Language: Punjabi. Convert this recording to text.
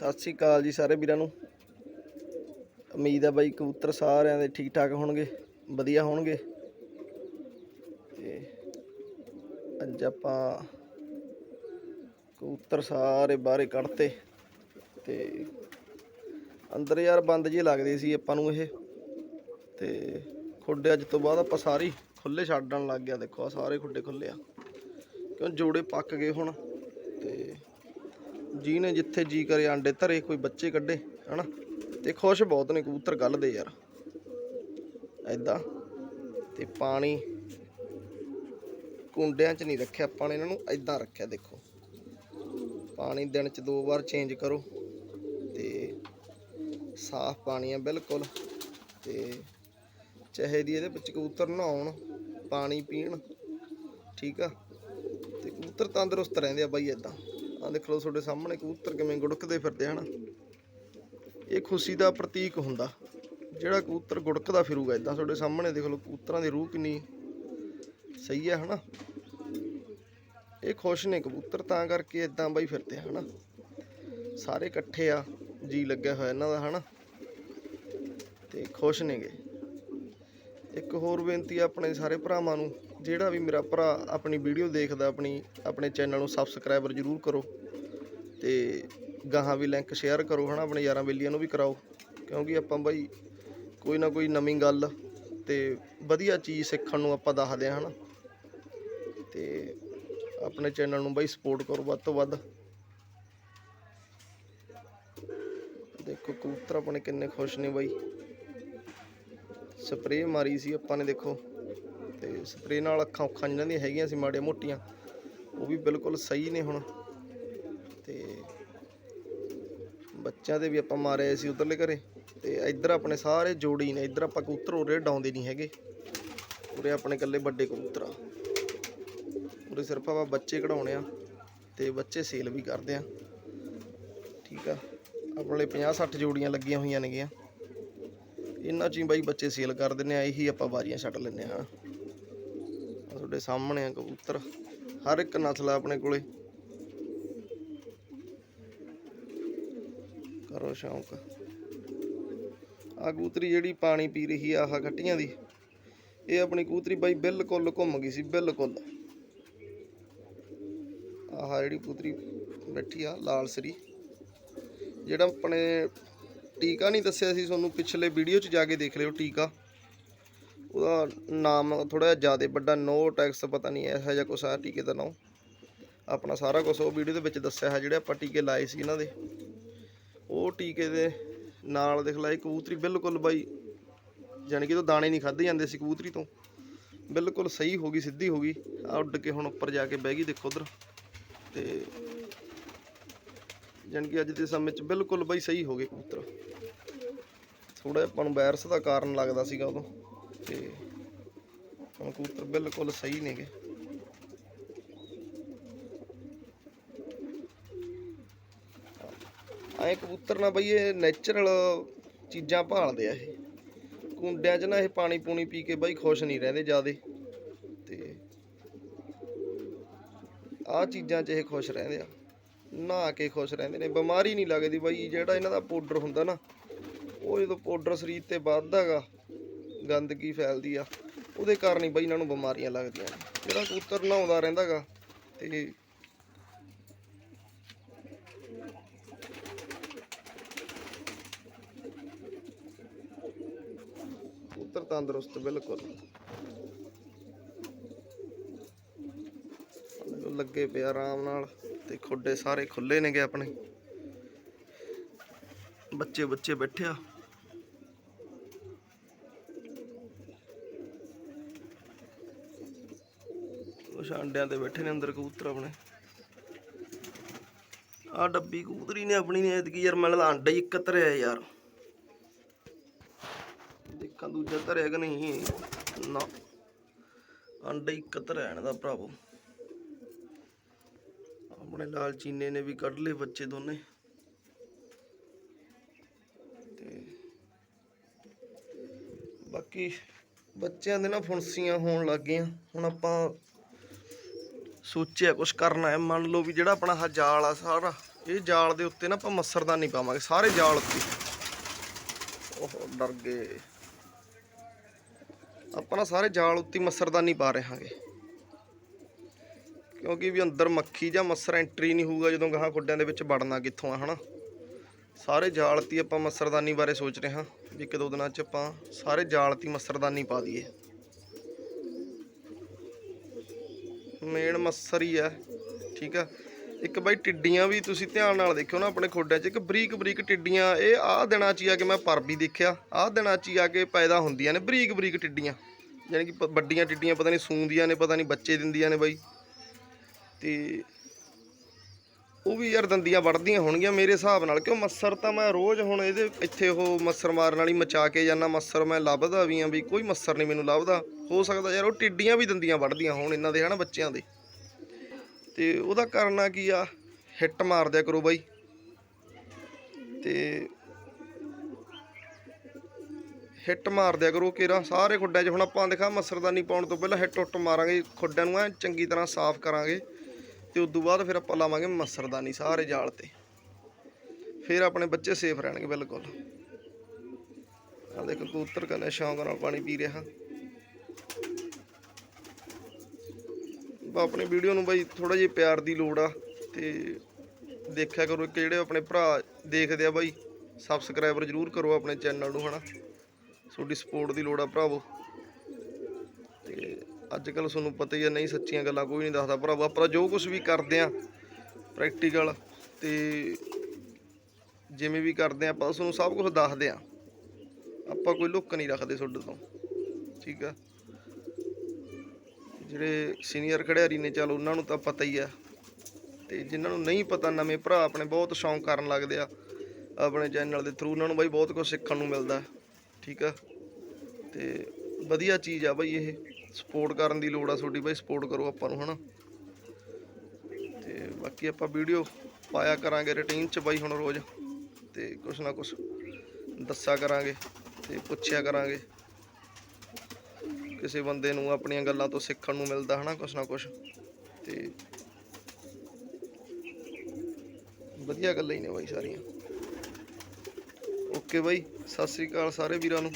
ਸਤਿ ਸ੍ਰੀ ਅਕਾਲ ਜੀ ਸਾਰੇ ਵੀਰਾਂ ਨੂੰ। ਉਮੀਦ ਆ ਬਾਈ ਕਬੂਤਰ ਸਾਰਿਆਂ ਦੇ ਠੀਕ ਠਾਕ ਹੋਣਗੇ, ਵਧੀਆ ਹੋਣਗੇ। ਤੇ ਅੱਜ ਆਪਾਂ ਕਬੂਤਰ ਸਾਰੇ ਬਾਹਰੇ ਕੱਢਤੇ ਤੇ ਅੰਦਰ ਯਾਰ ਬੰਦ ਜੀ ਲੱਗਦੇ ਸੀ ਆਪਾਂ ਨੂੰ ਇਹ। ਤੇ ਖੁੱਡੇ ਅੱਜ ਤੋਂ ਬਾਅਦ ਆਪਾਂ ਸਾਰੀ ਖੁੱਲੇ ਛੱਡਣ ਲੱਗ ਗਿਆ। ਦੇਖੋ ਆ ਸਾਰੇ ਖੁੱਡੇ ਖੁੱਲੇ ਆ। ਕਿਉਂ ਜੋੜੇ ਪੱਕ ਗਏ ਹੁਣ। ਤੇ ਜਿਹਨੇ ਜਿੱਥੇ ਜੀ ਕਰੇ ਆਂਡੇ ਧਰੇ, ਕੋਈ ਬੱਚੇ ਕੱਢੇ, ਹਨਾ? ਤੇ ਖੁਸ਼ ਬਹੁਤ ਨੇ, ਕਬੂਤਰ ਗੱਲਦੇ ਯਾਰ। ਐਦਾਂ ਤੇ ਪਾਣੀ ਕੁੰਡਿਆਂ 'ਚ ਨਹੀਂ ਰੱਖਿਆ ਆਪਾਂ ਨੇ ਇਹਨਾਂ ਨੂੰ ਐਦਾਂ ਰੱਖਿਆ ਦੇਖੋ। ਪਾਣੀ ਦਿਨ 'ਚ ਦੋ ਵਾਰ ਚੇਂਜ ਕਰੋ। ਤੇ ਸਾਫ਼ ਪਾਣੀ ਆ ਬਿਲਕੁਲ। ਤੇ ਚਾਹੇ ਦੀ ਇਹਦੇ ਵਿੱਚ ਕਬੂਤਰ ਨਹਾਉਣ, ਪਾਣੀ ਪੀਣ, ਠੀਕ ਆ? ਤੇ ਕਬੂਤਰ ਤੰਦਰੁਸਤ ਰਹਿੰਦੇ ਆ ਬਾਈ ਇਦਾਂ ਆ ਦੇਖ ਲਓ ਤੁਹਾਡੇ ਸਾਹਮਣੇ ਕਬੂਤਰ ਕਿਵੇਂ ਗੁੜਕਦੇ ਫਿਰਦੇ ਹਨ ਇਹ ਖੁਸ਼ੀ ਦਾ ਪ੍ਰਤੀਕ ਹੁੰਦਾ। ਜਿਹੜਾ ਕਬੂਤਰ ਗੁੜਕਦਾ ਫਿਰੂਗਾ ਇਦਾਂ ਤੁਹਾਡੇ ਸਾਹਮਣੇ ਦੇਖ ਲਓ ਕਬੂਤਰਾਂ ਦੀ ਰੂਹ ਕਿੰਨੀ ਸਹੀ ਹੈ ਹਨਾ। ਇਹ ਖੁਸ਼ ਨੇ ਕਬੂਤਰ, ਤਾਂ ਕਰਕੇ ਇਦਾਂ ਬਾਈ ਫਿਰਦੇ ਆ, ਹਨਾ। ਸਾਰੇ ਇਕੱਠੇ ਆ, ਜੀ ਲੱਗਿਆ ਹੋਇਆ ਇਹਨਾਂ ਦਾ, ਹਨਾ। ਤੇ ਖੁਸ਼ ਨੇਗੇ। ਇੱਕ ਹੋਰ ਬੇਨਤੀ ਆ ਆਪਣੇ ਸਾਰੇ ਭਰਾਵਾਂ ਨੂੰ। ਜਿਹੜਾ ਵੀ ਮੇਰਾ ਭਰਾ ਆਪਣੀ ਵੀਡੀਓ ਦੇਖਦਾ, ਆਪਣੀ, ਆਪਣੇ ਚੈਨਲ ਨੂੰ ਸਬਸਕ੍ਰਾਈਬਰ ਜਰੂਰ ਕਰੋ ਤੇ ਗਾਹਾਂ ਵੀ ਲਿੰਕ ਸ਼ੇਅਰ ਕਰੋ, ਹਨਾ, ਆਪਣੇ ਯਾਰਾਂ ਬੇਲੀਆਂ ਨੂੰ ਵੀ ਕਰਾਓ, ਕਿਉਂਕਿ ਆਪਾਂ ਬਾਈ ਕੋਈ ਨਾ ਕੋਈ ਨਵੀਂ ਗੱਲ ਤੇ ਵਧੀਆ ਚੀਜ਼ ਸਿੱਖਣ ਨੂੰ ਆਪਾਂ ਦੱਸਦੇ ਹਾਂ, ਹਨਾ। ਤੇ ਆਪਣੇ ਚੈਨਲ ਨੂੰ ਬਾਈ ਸਪੋਰਟ ਕਰੋ ਵੱਧ ਤੋਂ ਵੱਧ। ਦੇਖੋ, ਕਬੂਤਰ ਆਪਣੇ ਕਿੰਨੇ ਖੁਸ਼ ਨੇ ਬਾਈ। ਸਪਰੇਅ ਮਾਰੀ ਸੀ ਆਪਾਂ ਨੇ, ਦੇਖੋ। ਤੇ ਸਪਰੇ ਨਾਲ ਅੱਖਾਂ ਉੱਖਾਂ ਜਿਨ੍ਹਾਂ ਦੀਆਂ ਹੈਗੀਆਂ ਸੀ, ਮਾੜੀਆਂ ਮੋਟੀਆਂ, ਉਹ ਵੀ ਬਿਲਕੁਲ ਸਹੀ ਨੇ ਹੁਣ। ਤੇ ਬੱਚਿਆਂ ਦੇ ਵੀ ਆਪਾਂ ਮਾਰੇ ਸੀ ਉਧਰਲੇ ਘਰੇ, ਤੇ ਇੱਧਰ ਆਪਣੇ ਸਾਰੇ ਜੋੜੀ ਨੇ, ਇੱਧਰ ਆਪਾਂ ਕਬੂਤਰ ਉਰੇ ਡਾਉਂਦੇ ਨਹੀਂ ਹੈਗੇ। ਉਰੇ ਆਪਣੇ ਇਕੱਲੇ ਵੱਡੇ ਕਬੂਤਰ ਆ। ਉਰੇ ਸਿਰਫ ਆਪਾਂ ਬੱਚੇ ਕਢਾਉਣੇ ਆ, ਤੇ ਬੱਚੇ ਸੇਲ ਵੀ ਕਰਦੇ ਆ। ਠੀਕ ਆ, ਆਪਣੇ 50 60 ਜੋੜੀਆਂ ਲੱਗੀਆਂ ਹੋਈਆਂ ਨੇਗੀਆਂ। ਇਹਨਾਂ ਚ ਹੀ ਬਾਈ ਬੱਚੇ ਸੇਲ ਕਰ ਦਿੰਨੇ ਆ, ਇਹੀ ਆਪਾਂ ਬਾਰੀਆਂ ਛੱਡ ਲੈਨੇ ਆ। ਆਹ ਤੁਹਾਡੇ ਸਾਹਮਣੇ ਆ ਕਬੂਤਰ। ਹਰ ਇੱਕ ਨਸਲ ਆ ਆਪਣੇ ਕੋਲੇ। ਕਰੋ ਸ਼ੌਂਕ। ਆ ਕਬੂਤਰੀ ਜਿਹੜੀ ਪਾਣੀ ਪੀ ਰਹੀ ਆ, ਆਹ ਖੱਟੀਆਂ ਦੀ। ਇਹ ਆਪਣੀ ਕਬੂਤਰੀ ਬਾਈ ਬਿਲਕੁਲ ਘੁੰਮ ਗਈ ਸੀ, ਬਿਲਕੁਲ। ਆਹ ਜਿਹੜੀ ਕਬੂਤਰੀ ਬੈਠੀ ਆ, ਲਾਲ ਸਰੀ। ਜਿਹੜਾ ਆਪਣੇ ਟੀਕਾ ਨਹੀਂ ਦੱਸਿਆ ਸੀ, ਤੁਹਾਨੂੰ ਪਿਛਲੇ ਵੀਡੀਓ 'ਚ ਜਾ ਕੇ ਦੇਖ ਲਿਓ ਟੀਕਾ। ਉਹਦਾ ਨਾਮ ਥੋੜਾ ਜ਼ਿਆਦਾ ਵੱਡਾ ਨੋ ਟੈਕਸ ਪਤਾ ਨਹੀਂ ਇਹੋ ਜਿਹਾ ਕੁਛ ਆ ਟੀਕੇ ਦਾ ਨਾਮ ਆਪਣਾ ਸਾਰਾ ਕੁਝ ਉਹ ਵੀਡੀਓ ਦੇ ਵਿੱਚ ਦੱਸਿਆ ਹੈ, ਜਿਹੜੇ ਆਪਾਂ ਟੀਕੇ ਲਾਏ ਸੀ ਇਹਨਾਂ ਦੇ। ਉਹ ਟੀਕੇ ਦੇ ਨਾਲ ਦੇਖ ਲੈ ਕਬੂਤਰੀ ਬਿਲਕੁਲ ਬਾਈ, ਜਾਣੀ ਕਿ ਉਹ ਦਾਣੇ ਨਹੀਂ ਖਾਦੇ ਜਾਂਦੇ ਸੀ ਕਬੂਤਰੀ ਤੋਂ। ਬਿਲਕੁਲ ਸਹੀ ਹੋ ਗਈ, ਸਿੱਧੀ ਹੋ ਗਈ। ਆ ਉੱਡ ਕੇ ਹੁਣ ਉੱਪਰ ਜਾ ਕੇ ਬਹਿ ਗਈ, ਦੇਖੋ ਉਧਰ। ਤੇ ਜਾਣੀ ਕਿ ਅੱਜ ਦੇ ਸਮੇਂ 'ਚ ਬਿਲਕੁਲ ਬਾਈ ਸਹੀ ਹੋ ਗਏ ਕਬੂਤਰ। ਥੋੜਾ ਆਪਾਂ ਨੂੰ ਵਾਇਰਸ ਦਾ ਕਾਰਨ ਲੱਗਦਾ ਸੀਗਾ ਉਦੋਂ। ਤੇ ਹੁਣ ਕਬੂਤਰ ਬਿਲਕੁਲ ਸਹੀ ਨੇਗੇ। ਐ ਕਬੂਤਰ ਨਾ ਬਈ, ਇਹ ਨੇਚਰਲ ਚੀਜ਼ਾਂ ਭਾਲਦੇ ਆ ਇਹ। ਕੁੰਡਿਆਂ 'ਚ ਨਾ ਇਹ ਪਾਣੀ ਪੂਣੀ ਪੀ ਕੇ ਬਈ ਖੁਸ਼ ਨਹੀਂ ਰਹਿੰਦੇ ਜਿਆਦੇ। ਤੇ ਆਹ ਚੀਜ਼ਾਂ 'ਚ ਇਹ ਖੁਸ਼ ਰਹਿੰਦੇ ਆ। ਨਹਾ ਕੇ ਖੁਸ਼ ਰਹਿੰਦੇ ਨੇ। ਬਿਮਾਰੀ ਨਹੀਂ ਲੱਗਦੀ ਬਈ, ਜਿਹੜਾ ਇਹਨਾਂ ਦਾ ਪਾਊਡਰ ਹੁੰਦਾ ਨਾ, ਉਹ ਜਦੋਂ ਪਾਊਡਰ ਸਰੀਰ ਤੇ ਵੱਧਦਾਗਾ ਗੰਦਗੀ ਫੈਲਦੀ ਆ, ਉਹਦੇ ਕਾਰਨ ਹੀ ਬਈ ਇਹਨਾਂ ਨੂੰ ਬਿਮਾਰੀਆਂ ਲੱਗਦੀਆਂ ਨੇ। ਜਿਹੜਾ ਕਬੂਤਰ ਨਹਾਉਂਦਾ ਰਹਿੰਦਾਗਾ ਤੇ ਕਬੂਤਰ ਤੰਦਰੁਸਤ ਬਿਲਕੁਲ। ਲੱਗੇ ਪਿਆ ਆਰਾਮ ਨਾਲ ਤੇ ਖੋਡੇ ਸਾਰੇ ਖੁੱਲੇ ਨੇਗੇ ਆਪਣੇ। ਬੱਚੇ ਬੱਚੇ ਬੈਠਿਆ ਕੁਛ ਅੰਡਿਆਂ ਤੇ ਬੈਠੇ ਨੇ ਅੰਦਰ ਕਬੂਤਰ ਆਪਣੇ। ਆ ਡੱਬੀ ਕਬੂਤਰੀ ਨੇ ਆਪਣੀ ਨੇ ਐਤਕੀ ਯਾਰ, ਮੈਨੂੰ ਲੱਗਦਾ ਅੰਡਾ ਹੀ ਇੱਕ ਧਰਿਆ ਯਾਰ। ਦੇਖਾਂ ਦੂਜਾ ਧਰਿਆ ਕਿ ਨਹੀਂ, ਨਾ। ਅੰਡਾ ਇੱਕ ਧਰਿਆ ਇਹਨਾਂ ਦਾ ਭਰਾਵੋ ਆਪਣੇ ਲਾਲ ਚੀਨੇ ਨੇ ਵੀ ਕੱਢ ਲਏ ਬੱਚੇ ਦੋਨੇ। ਤੇ ਬਾਕੀ ਬੱਚਿਆਂ ਦੇ ਨਾ ਫੁੰਸੀਆਂ ਹੋਣ ਲੱਗ ਗਈਆਂ। ਹੁਣ ਆਪਾਂ ਸੋਚਿਆ ਕੁਝ ਕਰਨਾ ਹੈ। ਮੰਨ ਲਓ ਵੀ ਜਿਹੜਾ ਆਪਣਾ ਆਹ ਜਾਲ ਆ ਸਾਰਾ, ਇਹ ਜਾਲ ਦੇ ਉੱਤੇ ਨਾ ਆਪਾਂ ਮੱਸਰਦਾਨੀ ਪਾਵਾਂਗੇ, ਸਾਰੇ ਜਾਲ ਉੱਤੇ। ਉਹ ਡਰ ਗਏ। ਆਪਾਂ ਨਾ ਸਾਰੇ ਜਾਲ ਉੱਤੇ ਹੀ ਮੱਸਰਦਾਨੀ ਪਾ ਰਹੇ ਹਾਂਗੇ ਕਿਉਂਕਿ ਵੀ ਅੰਦਰ ਮੱਖੀ ਜਾਂ ਮੱਸਰ ਐਂਟਰੀ ਨਹੀਂ ਹੋਊਗਾ ਜਦੋਂ ਗਾਹਾਂ ਖੁੱਡਿਆਂ ਦੇ ਵਿੱਚ ਵੜਨਾ ਕਿੱਥੋਂ ਆ, ਹਨਾ? ਸਾਰੇ ਜਾਲਤੀ ਆਪਾਂ ਮੱਸਰਦਾਨੀ ਬਾਰੇ ਸੋਚ ਰਹੇ ਹਾਂ, ਵੀ ਇੱਕ ਦੋ ਦਿਨਾਂ 'ਚ ਆਪਾਂ ਸਾਰੇ ਜਾਲ 'ਤੇ ਹੀ ਮੱਸਰਦਾਨੀ ਪਾ ਦਈਏ। ਮੇਨ ਮੱਸਰ ਹੀ ਆ, ਠੀਕ ਆ? ਇੱਕ ਬਾਈ ਟਿੱਡੀਆਂ ਵੀ ਤੁਸੀਂ ਧਿਆਨ ਨਾਲ ਦੇਖਿਓ ਨਾ ਆਪਣੇ ਖੋਡਿਆਂ 'ਚ, ਇੱਕ ਬਰੀਕ ਬਰੀਕ ਟਿੱਡੀਆਂ, ਇਹ ਆਹ ਦਿਨਾਂ 'ਚ ਹੀ ਆ ਕੇ ਮੈਂ ਪਰ ਵੀ ਦੇਖਿਆ ਆਹ ਦਿਨਾਂ 'ਚ ਹੀ ਆ ਕੇ ਪੈਦਾ ਹੁੰਦੀਆਂ ਨੇ, ਬਰੀਕ ਬਰੀਕ ਟਿੱਡੀਆਂ। ਯਾਨੀ ਕਿ ਪ- ਵੱਡੀਆਂ ਟਿੱਡੀਆਂ ਪਤਾ ਨਹੀਂ ਸੂੰਦੀਆਂ ਨੇ, ਪਤਾ ਨਹੀਂ ਬੱਚੇ ਦਿੰਦੀਆਂ ਨੇ ਬਾਈ। ਤੇ ਉਹ ਵੀ ਯਾਰ ਦੰਦੀਆਂ ਵੱਢਦੀਆਂ ਹੋਣਗੀਆਂ ਮੇਰੇ ਹਿਸਾਬ ਨਾਲ, ਕਿਉਂ ਮੱਸਰ ਤਾਂ ਮੈਂ ਰੋਜ਼ ਹੁਣ ਇਹਦੇ ਇੱਥੇ ਉਹ ਮੱਸਰ ਮਾਰਨ ਵਾਲੀ ਮਚਾ ਕੇ ਜਾਂਦਾ, ਮੱਸਰ ਮੈਂ ਲੱਭਦਾ ਵੀ ਆ ਵੀ ਕੋਈ ਮੱਸਰ ਨਹੀਂ ਮੈਨੂੰ ਲੱਭਦਾ। ਹੋ ਸਕਦਾ ਯਾਰ ਉਹ ਟਿੱਡੀਆਂ ਵੀ ਦੰਦੀਆਂ ਵੱਢਦੀਆਂ ਹੋਣ ਇਹਨਾਂ ਦੇ ਹਨਾ ਬੱਚਿਆਂ ਦੇ। ਤੇ ਉਹਦਾ ਕਰਨਾ ਕੀ ਆ? ਹਿੱਟ ਮਾਰ ਦਿਆ ਕਰੋ ਬਾਈ। ਤੇ ਹਿੱਟ ਮਾਰ ਦਿਆ ਕਰੋ ਕੇਰਾ, ਸਾਰੇ ਖੁੱਡਿਆਂ 'ਚ ਹੁਣ ਆਪਾਂ ਦਿਖਾ ਮੱਸਰਦਾਨੀ ਪਾਉਣ ਤੋਂ ਪਹਿਲਾਂ ਹਿੱਟ ਉੱਟ ਮਾਰਾਂਗੇ ਖੁੱਡਿਆਂ ਨੂੰ ਐ ਚੰਗੀ ਤਰ੍ਹਾਂ ਸਾਫ਼ ਕਰਾਂਗੇ। ਤੇ ਉਸ ਤੋਂ ਬਾਅਦ ਫਿਰ ਆਪਾਂ ਲਾਵਾਂਗੇ ਮੱਸਰਦਾਨੀ ਸਾਰੇ ਜਾਲ ਤੇ। ਫਿਰ ਆਪਣੇ ਬੱਚੇ ਸੇਫ ਰਹਿਣਗੇ ਬਿਲਕੁਲ। ਆ ਦੇਖ, ਕਬੂਤਰ ਕਨੇ ਸ਼ੌਂਕ ਨਾਲ ਪਾਣੀ ਪੀ ਰਿਹਾ। ਆਪਣੀ ਵੀਡੀਓ ਨੂੰ ਬਾਈ ਥੋੜਾ ਜਿਹਾ ਪਿਆਰ ਦੀ ਲੋੜ ਆ ਤੇ ਦੇਖਿਆ ਕਰੋ, ਇੱਕ ਜਿਹੜੇ ਆਪਣੇ ਭਰਾ ਦੇਖਦੇ ਆ ਬਾਈ ਸਬਸਕ੍ਰਾਈਬਰ ਜਰੂਰ ਕਰੋ ਆਪਣੇ ਚੈਨਲ ਨੂੰ, ਹਨਾ। ਤੁਹਾਡੀ ਸਪੋਰਟ ਦੀ ਲੋੜ ਆ ਭਰਾਵੋ। ਤੇ ਅੱਜ ਕੱਲ ਤੁਹਾਨੂੰ ਪਤਾ ਹੀ ਹੈ ਨਹੀਂ ਸੱਚੀਆਂ ਗੱਲਾਂ, ਕੋਈ ਨਹੀਂ ਦੱਸਦਾ। ਭਰਾਵੋ, ਆਪਾਂ ਜੋ ਕੁਝ ਵੀ ਕਰਦੇ ਆ ਪ੍ਰੈਕਟੀਕਲ ਤੇ ਜਿਵੇਂ ਵੀ ਕਰਦੇ ਆ, ਆਪਾਂ ਤੁਹਾਨੂੰ ਸਭ ਕੁਝ ਦੱਸਦੇ ਆ। ਆਪਾਂ ਕੋਈ ਲੁੱਕ ਨਹੀਂ ਰੱਖਦੇ ਤੁਹਾਡੇ ਤੋਂ, ਠੀਕ ਆ? ਜਿਹੜੇ ਸੀਨੀਅਰ ਖਿਡਾਰੀ ਨੇ, ਚਲ ਉਹਨਾਂ ਨੂੰ ਤਾਂ ਪਤਾ ਹੀ ਆ। ਤੇ ਜਿਨ੍ਹਾਂ ਨੂੰ ਨਹੀਂ ਪਤਾ, ਨਵੇਂ ਭਰਾ ਆਪਣੇ ਬਹੁਤ ਸ਼ੌਂਕ ਕਰਨ ਲੱਗਦੇ ਆ, ਆਪਣੇ ਚੈਨਲ ਦੇ ਥਰੂ ਉਹਨਾਂ ਨੂੰ ਬਾਈ ਬਹੁਤ ਕੁਝ ਸਿੱਖਣ ਨੂੰ ਮਿਲਦਾ, ਠੀਕ ਆ? ਤੇ ਵਧੀਆ ਚੀਜ਼ ਆ ਬਾਈ ਇਹ। ਸਪੋਰਟ ਕਰਨ ਦੀ ਲੋੜ ਆ ਤੁਹਾਡੀ ਬਾਈ, ਸਪੋਰਟ ਕਰੋ ਆਪਾਂ ਨੂੰ, ਹਨਾ? ਤੇ ਬਾਕੀ ਆਪਾਂ ਵੀਡੀਓ ਪਾਇਆ ਕਰਾਂਗੇ ਰੁਟੀਨ ਚ ਬਾਈ ਹੁਣ ਰੋਜ਼, ਤੇ ਕੁਛ ਨਾ ਕੁਛ ਦੱਸਿਆ ਕਰਾਂਗੇ ਤੇ ਪੁੱਛਿਆ ਕਰਾਂਗੇ। ਕਿਸੇ ਬੰਦੇ ਨੂੰ ਆਪਣੀਆਂ ਗੱਲਾਂ ਤੋਂ ਸਿੱਖਣ ਨੂੰ ਮਿਲਦਾ, ਹਨਾ, ਕੁਛ ਨਾ ਕੁਛ। ਤੇ ਵਧੀਆ ਗੱਲਾਂ ਹੀ ਨੇ ਬਾਈ ਸਾਰੀਆਂ। ਓਕੇ ਬਾਈ, ਸਤਿ ਸ੍ਰੀ ਅਕਾਲ ਸਾਰੇ ਵੀਰਾਂ ਨੂੰ।